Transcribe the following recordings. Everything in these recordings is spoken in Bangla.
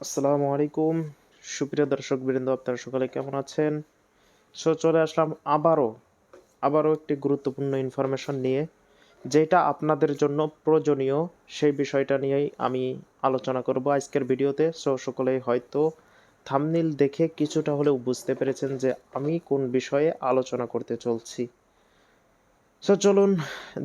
আসসালামু আলাইকুম। সুপ্রিয় দর্শক বৃন্দ আপনারা সকলে কেমন আছেন? সো, চলে আসলাম আবারও আবারও একটি গুরুত্বপূর্ণ ইনফরমেশন নিয়ে, যেটা আপনাদের জন্য প্রয়োজনীয়। সেই বিষয়টা নিয়েই আমি আলোচনা করব আজকের ভিডিওতে। সো, সকলেই হয়তো থামনিল দেখে কিছুটা হলেও বুঝতে পেরেছেন যে আমি কোন বিষয়ে আলোচনা করতে চলছি। সো, চলুন,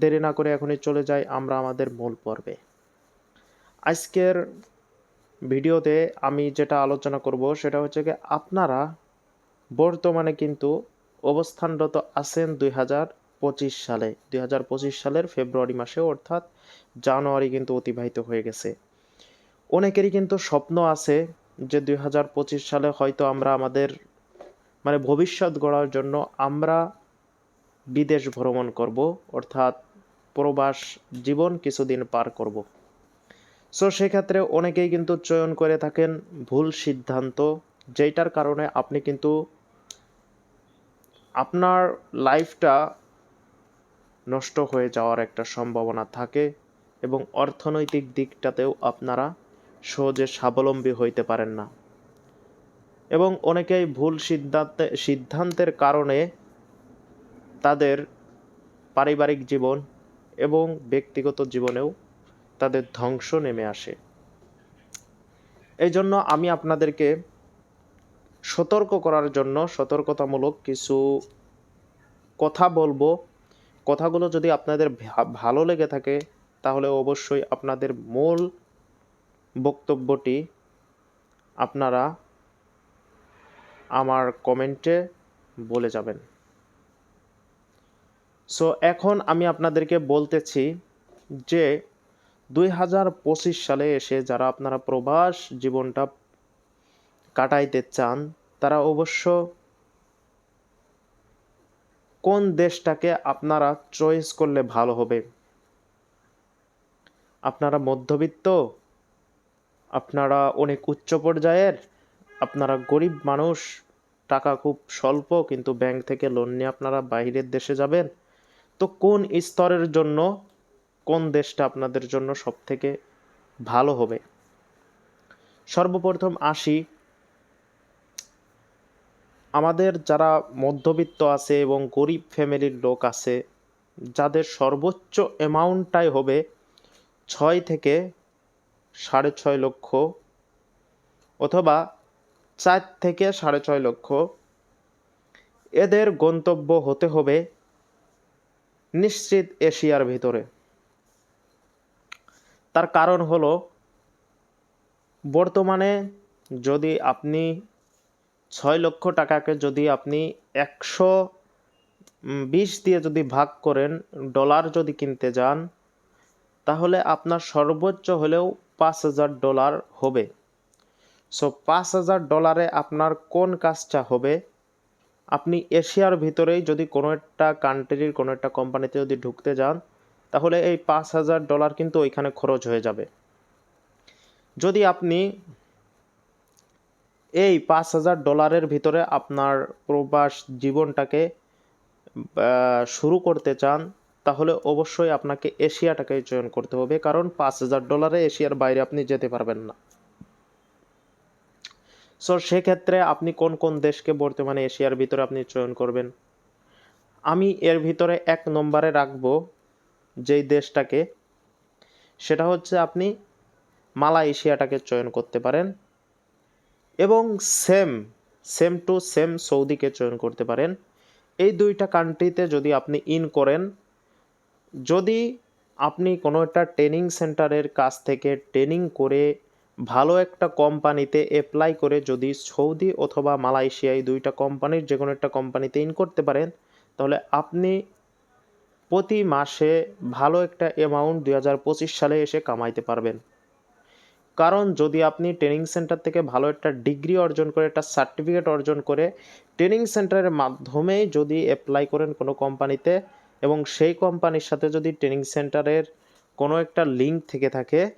দেরি না করে এখনই চলে যাই আমরা আমাদের মূল পর্বে। আজকের ভিডিওতে আমি যেটা আলোচনা করব সেটা হচ্ছে কি আপনারা বর্তমানে কিন্তু অবস্থানরত আছেন দুই হাজার পঁচিশ সালে। দুই হাজার পঁচিশ সালের ফেব্রুয়ারি মাসে অর্থাৎ জানুয়ারি কিন্তু অতিবাহিত হয়ে গেছে। অনেকেরই কিন্তু স্বপ্ন আছে যে দুই হাজার পঁচিশ সালে হয়তো আমরা আমাদের মানে ভবিষ্যৎ গড়ার জন্য আমরা বিদেশ ভ্রমণ করব, অর্থাৎ প্রবাস জীবন কিছুদিন পার করব। সো সেক্ষেত্রে অনেকেই কিন্তু চয়ন করে থাকেন ভুল সিদ্ধান্ত যেটার কারণে আপনি কিন্তু আপনার লাইফটা নষ্ট হয়ে যাওয়ার একটা সম্ভাবনা থাকে এবং অর্থনৈতিক দিকটাতেও আপনারা সহজে স্বাবলম্বী হইতে পারেন না। এবং অনেকেই ভুল সিদ্ধান্তে, সিদ্ধান্তের কারণে তাদের পারিবারিক জীবন এবং ব্যক্তিগত জীবনেও তাদের ধ্বংস নেমে আসে। এই জন্য আমি আপনাদেরকে সতর্ক করার জন্য সতর্কতামূলক কিছু কথা বলব। কথাগুলো যদি আপনাদের ভালো লেগে থাকে, তাহলে অবশ্যই আপনাদের মূল বক্তব্যটি আপনারা আমার কমেন্টে বলে যাবেন। সো এখন আমি আপনাদেরকে বলতেছি যে দুই হাজার পঁচিশ সালে এসে যারা আপনারা প্রবাস জীবনটা কাটাইতে চান, তারা অবশ্য কোন দেশটাকে আপনারা চয়েস করলে ভালো হবে? আপনারা মধ্যবিত্ত? আপনারা অনেক উচ্চ পর্যায়ের? আপনারা গরিব মানুষ? টাকা খুব স্বল্প, কিন্তু ব্যাংক থেকে লোন নিয়ে আপনারা বাইরের দেশে যাবেন? তো কোন স্তরের জন্য কোন দেশটা আপনাদের জন্য সব থেকে ভালো হবে? সর্বপ্রথম আসি। আমাদের যারা মধ্যবিত্ত আছে এবং গরিব ফ্যামিলির লোক আছে, যাদের সর্বোচ্চ অ্যামাউন্টটাই হবে ছয় থেকে সাড়ে ছয় লক্ষ অথবা চার থেকে সাড়ে ছয় লক্ষ। এদের গন্তব্য হতে হবে নিশ্চিত এশিয়ার ভিতরে। তার কারণ হলো, বর্তমানে যদি আপনি ছয় লক্ষ টাকাকে যদি আপনি একশো বিশ দিয়ে যদি ভাগ করেন, ডলার যদি কিনতে যান, তাহলে আপনার সর্বোচ্চ হলেও পাঁচ হাজার ডলার হবে। সো, পাঁচ হাজার ডলারে আপনার কোন কাজটা হবে? আপনি এশিয়ার ভিতরেই যদি কোনো একটা কান্ট্রির কোনো একটা কোম্পানিতে যদি ঢুকতে যান তাহলে এই পাঁচ হাজার ডলার কিন্তু ওইখানে খরচ হয়ে যাবে। যদি আপনি এই পাঁচ হাজার ডলারের ভিতরে আপনার প্রবাস জীবনটাকে শুরু করতে চান, তাহলে অবশ্যই আপনাকে এশিয়াটাকে চয়ন করতে হবে, কারণ পাঁচ হাজার ডলারে এশিয়ার বাইরে আপনি যেতে পারবেন না। সো সেক্ষেত্রে আপনি কোন কোন দেশকে বর্তমানে এশিয়ার ভিতরে আপনি চয়ন করবেন? আমি এর ভিতরে এক নম্বরে রাখব যেই দেশটাকে, সেটা হচ্ছে আপনি মালয়েশিয়াটাকে চয়ন করতে পারেন এবং সেম সেম টু সেম সৌদিকে চয়ন করতে পারেন। এই দুইটা কান্ট্রিতে যদি আপনি ইন করেন, যদি আপনি কোনো একটা ট্রেনিং সেন্টারের কাছ থেকে ট্রেনিং করে ভালো একটা কোম্পানিতে অ্যাপ্লাই করে যদি সৌদি অথবা মালয়েশিয়া এই দুইটা কোম্পানির যে কোনো একটা কোম্পানিতে ইন করতে পারেন, তাহলে আপনি প্রতি মাসে ভালো একটা অ্যামাউন্ট দুই হাজার পঁচিশ সালে এসে কামাইতে পারবেন। কারণ যদি আপনি ট্রেনিং সেন্টার থেকে ভালো একটা ডিগ্রি অর্জন করে, একটা সার্টিফিকেট অর্জন করে ট্রেনিং সেন্টারের মাধ্যমে যদি অ্যাপ্লাই করেন কোনো কোম্পানিতে এবং সেই কোম্পানির সাথে যদি ট্রেনিং সেন্টারের কোনো একটা লিঙ্ক থেকে থাকে,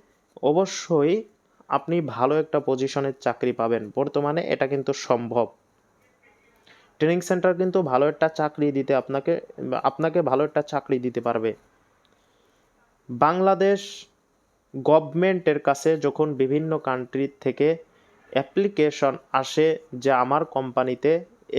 অবশ্যই আপনি ভালো একটা পজিশনের চাকরি পাবেন। বর্তমানে এটা কিন্তু সম্ভব। ট্রেনিং সেন্টার কিন্তু ভালো একটা চাকরি দিতে আপনাকে আপনাকে ভালো একটা চাকরি দিতে পারবে। বাংলাদেশ গভর্নমেন্টের কাছে যখন বিভিন্ন কান্ট্রি থেকে অ্যাপ্লিকেশন আসে যে আমার কোম্পানিতে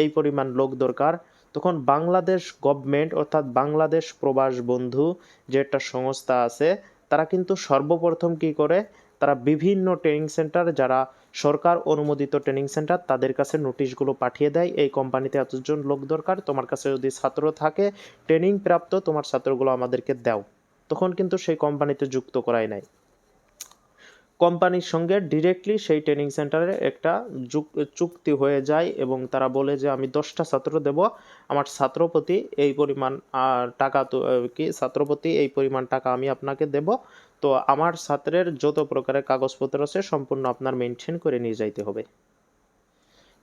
এই পরিমাণ লোক দরকার, তখন বাংলাদেশ গভর্নমেন্ট অর্থাৎ বাংলাদেশ প্রবাস বন্ধু যে একটা সংস্থা আছে, তারা কিন্তু সর্বপ্রথম কি করে, তারা বিভিন্ন ট্রেনিং সেন্টার যারা সরকার অনুমোদিত ট্রেনিং সেন্টার তাদের কাছে নোটিশগুলো পাঠিয়ে দেয়, এই কোম্পানিতে এতজন লোক দরকার, তোমার কাছে যদি ছাত্র থাকে ট্রেনিং প্রাপ্ত তোমার ছাত্রগুলো আমাদেরকে দাও। তখন কিন্তু সেই কোম্পানিতে যুক্ত করাই নাই। কোম্পানির সঙ্গে ডিরেক্টলি সেই ট্রেনিং সেন্টারে একটা চুক্তি হয়ে যায় এবং তারা বলে যে, আমি দশটা ছাত্র দেব, আমার ছাত্রপ্রতি এই পরিমাণ টাকা কি ছাত্রপ্রতি এই পরিমাণ টাকা আমি আপনাকে দেব তো আমার ছাত্রের যত প্রকারের কাগজপত্র আছে সম্পূর্ণ আপনার মেনটেন করে নিয়ে যাইতে হবে।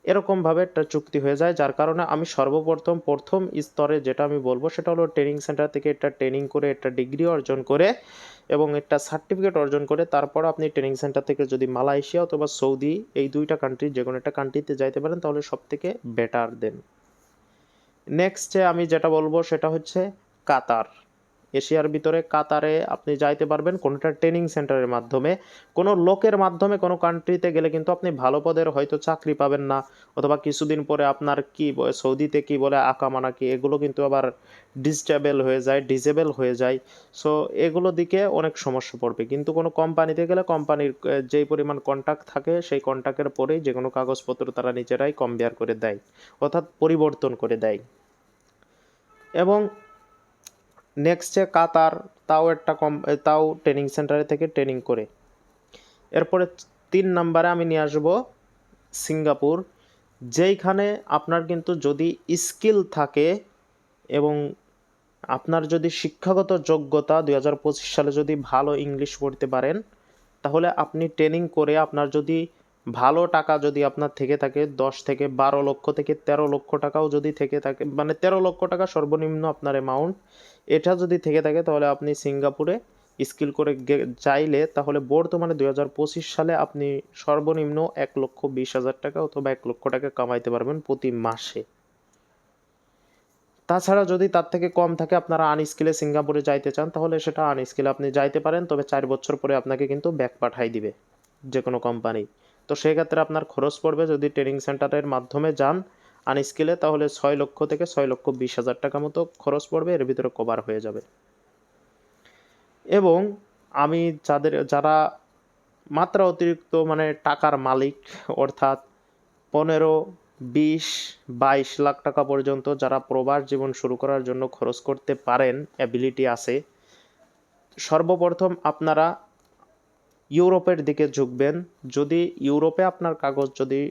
এরকমভাবে একটা চুক্তি হয়ে যায়, যার কারণে আমি সর্বপ্রথম প্রথম স্তরে যেটা আমি বলব সেটা হলো ট্রেনিং সেন্টার থেকে একটা ট্রেনিং করে একটা ডিগ্রি অর্জন করে এবং একটা সার্টিফিকেট অর্জন করে, তারপর আপনি ট্রেনিং সেন্টার থেকে যদি মালয়েশিয়া অথবা সৌদি এই দুইটা কান্ট্রি যে কোনো একটা কান্ট্রিতে যাইতে পারেন, তাহলে সব থেকে বেটার দেন নেক্সট আমি যেটা বলব সেটা হচ্ছে কাতার। এশিয়ার ভিতরে কাতারে আপনি যাইতে পারবেন। কোনোটা ট্রেনিং সেন্টারের মাধ্যমে, কোনো লোকের মাধ্যমে, কোনো কান্ট্রিতে গেলে কিন্তু আপনি ভালো পদের হয়তো চাকরি পাবেন না। অথবা কিছুদিন পরে আপনার কি সৌদিতে কি বলে আকামানা কি, এগুলো কিন্তু আবার ডিস্টেবল হয়ে যায় ডিজেবল হয়ে যায়। সো এগুলো দিকে অনেক সমস্যা পড়বে। কিন্তু কোনো কোম্পানিতে গেলে কোম্পানির যেই পরিমাণ কন্ট্যাক্ট থাকে, সেই কন্ট্যাক্টের পরেই যে কোনো কাগজপত্র তারা নিজেরাই কম্পেয়ার করে দেয়, অর্থাৎ পরিবর্তন করে দেয়। এবং নেক্সটে কাতার, তাও একটা কম তাও ট্রেনিং সেন্টারে থেকে ট্রেনিং করে। এরপরে তিন নাম্বারে আমি নিয়ে আসব সিঙ্গাপুর, যেইখানে আপনার কিন্তু যদি স্কিল থাকে এবং আপনার যদি শিক্ষাগত যোগ্যতা দুই হাজার পঁচিশ সালে যদি ভালো ইংলিশ পড়তে পারেন, তাহলে আপনি ট্রেনিং করে আপনার যদি ভালো টাকা যদি আপনার থেকে থাকে, দশ থেকে বারো লক্ষ থেকে তেরো লক্ষ টাকাও যদি থেকে থাকে মানে তেরো লক্ষ টাকা সর্বনিম্ন আপনার অ্যামাউন্ট এটা যদি থেকে থাকে তাহলে আপনি সিঙ্গাপুরে স্কিল করে চাইলে তাহলে বর্তমানে দুই হাজার পঁচিশ সালে আপনি সর্বনিম্ন এক লক্ষ বিশ হাজার টাকা অথবা এক লক্ষ টাকা কামাইতে পারবেন প্রতি মাসে। তাছাড়া যদি তার থেকে কম থাকে, আপনারা আনস্কিলে সিঙ্গাপুরে যাইতে চান, তাহলে সেটা আনস্কিলে আপনি যাইতে পারেন, তবে চার বছর পরে আপনাকে কিন্তু ব্যাক পাঠাই দিবে যে কোনো কোম্পানি তো সেক্ষেত্রে আপনার খরচ পড়বে যদি ট্রেনিং সেন্টারের মাধ্যমে যান আনস্কিলে তাহলে ছয় লক্ষ থেকে ছয় লক্ষ বিশ হাজার টাকা মতো খরচ পড়বে, এর ভিতরে কভার হয়ে যাবে। এবং আমি যাদের, যারা মাত্রা অতিরিক্ত মানে টাকার মালিক, অর্থাৎ পনেরো, বিশ, বাইশ লাখ টাকা পর্যন্ত যারা প্রবাস জীবন শুরু করার জন্য খরচ করতে পারেন অ্যাবিলিটি আছে, সর্বপ্রথম আপনারা ইউরোপের দিকে ঝুঁকবেন। যদি ইউরোপে আপনার কাগজ যদি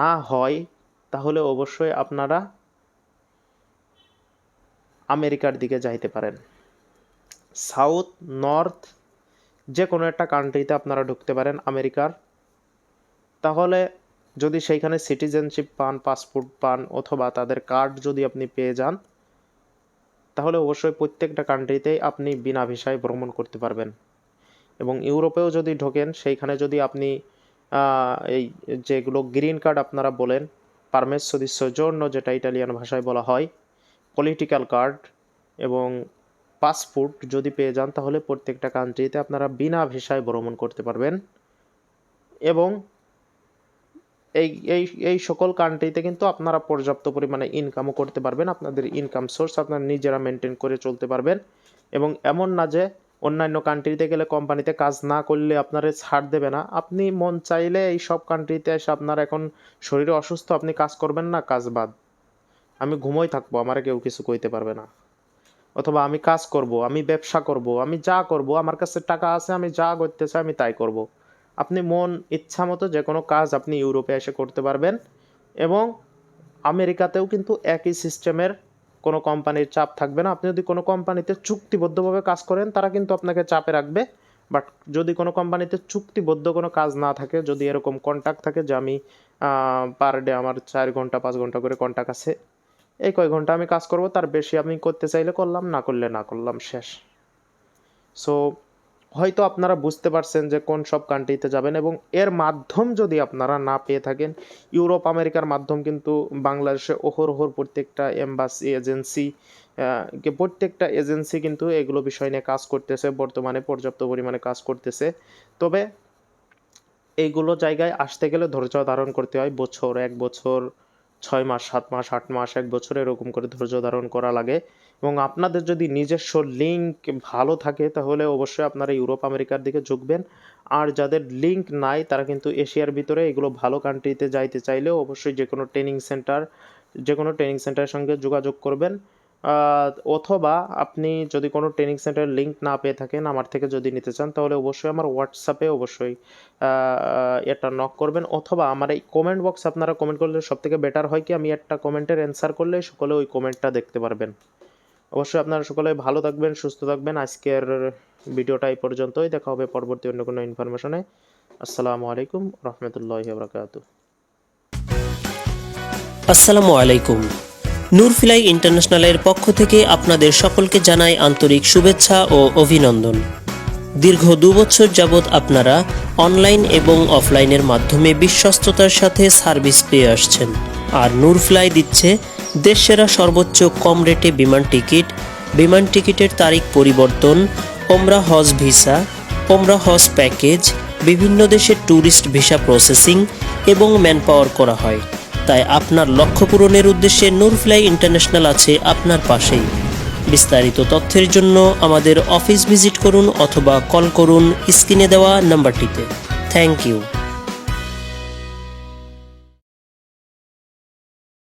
না হয়, তাহলে অবশ্যই আপনারা আমেরিকার দিকে যাইতে পারেন। সাউথ, নর্থ যে কোনো একটা কান্ট্রিতে আপনারা ঢুকতে পারেন আমেরিকার। তাহলে যদি সেইখানে সিটিজেনশিপ পান, পাসপোর্ট পান, অথবা তাদের কার্ড যদি আপনি পেয়ে যান, তাহলে অবশ্যই প্রত্যেকটা কান্ট্রিতেই আপনি বিনা ভিসায় ভ্রমণ করতে পারবেন। এবং ইউরোপেও যদি ঢোকেন, সেইখানে যদি আপনি এই যেগুলো গ্রিন কার্ড আপনারা বলেন, পারমেসো দি সোজর্নো যেটা ইটালিয়ান ভাষায় বলা হয়, পলিটিক্যাল কার্ড এবং পাসপোর্ট যদি পেয়ে যান, তাহলে প্রত্যেকটা কান্ট্রিতে আপনারা বিনা ভিসায় ভ্রমণ করতে পারবেন। এবং এই এই এই সকল কান্ট্রিতে কিন্তু আপনারা পর্যাপ্ত পরিমাণে ইনকামও করতে পারবেন, আপনাদের ইনকাম সোর্স আপনারা নিজেরা মেনটেন করে চলতে পারবেন। এবং এমন না যে অন্যান্য কান্ট্রিতে গেলে কোম্পানিতে কাজ না করলে আপনারা ছাড় দেবে না। আপনি মন চাইলে এই সব কান্ট্রিতে এসে আপনার এখন শরীরে অসুস্থ, আপনি কাজ করবেন না, কাজ বাদ। আমি ঘুমোই থাকব, আমার কেউ কিছু কইতে পারবে না। অথবা আমি কাজ করব, আমি ব্যবসা করব, আমি যা করব, আমার কাছে টাকা আছে, আমি যা করতে চাই আমি তাই করব। আপনি মন, ইচ্ছা মতো যে কোনো কাজ আপনি ইউরোপে এসে করতে পারবেন এবং আমেরিকাতেও কিন্তু একই সিস্টেমের কোনো কোম্পানির চাপ থাকবে না। আপনি যদি কোনো কোম্পানিতে চুক্তিবদ্ধভাবে কাজ করেন, তারা কিন্তু আপনাকে চাপে রাখবে। বাট যদি কোনো কোম্পানিতে চুক্তিবদ্ধ কোনো কাজ না থাকে, যদি এরকম কন্ট্যাক্ট থাকে যে আমি পার ডে আমার চার ঘণ্টা, পাঁচ ঘণ্টা করে কন্ট্যাক্ট আছে, এই কয় ঘণ্টা আমি কাজ করব, তার বেশি আমি করতে চাইলে করলাম, না করলে না করলাম, শেষ। সো হয়তো আপনারা বুঝতে পারছেন যে কোন সব কান্ট্রিতে যাবেন এবং এর মাধ্যম যদি আপনারা না পেয়ে থাকেন, ইউরোপ, আমেরিকার মাধ্যম কিন্তু বাংলাদেশে ওহরহর প্রত্যেকটা এম্বাসি এজেন্সি প্রত্যেকটা এজেন্সি কিন্তু এগুলো বিষয় নিয়ে কাজ করতেছে, বর্তমানে পর্যাপ্ত পরিমাণে কাজ করতেছে। তবে এইগুলো জায়গায় আসতে গেলে ধৈর্য ধারণ করতে হয়, বছর, এক বছর, ছয় মাস, সাত মাস, আট মাস, এক বছর এরকম করে ধৈর্য ধারণ করা লাগে। এবং আপনাদের যদি নিজস্ব লিঙ্ক ভালো থাকে, তাহলে অবশ্যই আপনারা ইউরোপ, আমেরিকার দিকে ঝুঁকবেন। আর যাদের লিঙ্ক নাই, তারা কিন্তু এশিয়ার ভিতরে এগুলো ভালো কান্ট্রিতে যাইতে চাইলেও অবশ্যই যে কোনো ট্রেনিং সেন্টার যে কোনো ট্রেনিং সেন্টারের সঙ্গে যোগাযোগ করবেন। অথবা আপনি যদি কোনো ট্রেনিং সেন্টারের লিঙ্ক না পেয়ে থাকেন, আমার থেকে যদি নিতে চান, তাহলে অবশ্যই আমার হোয়াটসঅ্যাপে অবশ্যই এটা নক করবেন। অথবা আমার এই কমেন্ট বক্স আপনারা কমেন্ট করলে সব থেকে বেটার হয় কি, আমি একটা কমেন্টের অ্যান্সার করলে সকলে ওই কমেন্টটা দেখতে পারবেন। অবশ্যই আপনারা সকলে ভালো থাকবেন, সুস্থ থাকবেন। আজকের ভিডিওটা এই পর্যন্তই। দেখা হবে পরবর্তী অন্য কোনো ইনফরমেশনে আসসালামু আলাইকুম রহমতুল্লাহ বরকাতু আসসালামু আলাইকুম। নূরফিলাই ইন্টারন্যাশনালের পক্ষ থেকে আপনাদের সকলকে জানাই আন্তরিক শুভেচ্ছা ও অভিনন্দন। দীর্ঘ দুবছর যাবৎ আপনারা অনলাইন এবং অফলাইনের মাধ্যমে বিশ্বস্ততার সাথে সার্ভিস পেয়ে আসছেন। আর নূরফ্লাই দিচ্ছে দেশসেরা সর্বোচ্চ কম রেটে বিমান টিকিট, বিমান টিকিটের তারিখ পরিবর্তন, ওমরা হজ ভিসা, ওমরা হজ প্যাকেজ, বিভিন্ন দেশের ট্যুরিস্ট ভিসা প্রসেসিং এবং ম্যান পাওয়ার করা হয়। তাই আপনার লক্ষ্য পূরণের উদ্দেশ্যে নূরফ্লাই ইন্টারন্যাশনাল আছে আপনার পাশেই। বিস্তারিত তথ্যের জন্য আমাদের অফিস ভিজিট করুন অথবা কল করুন স্ক্রিনে দেওয়া নাম্বারটিতে। Thank you.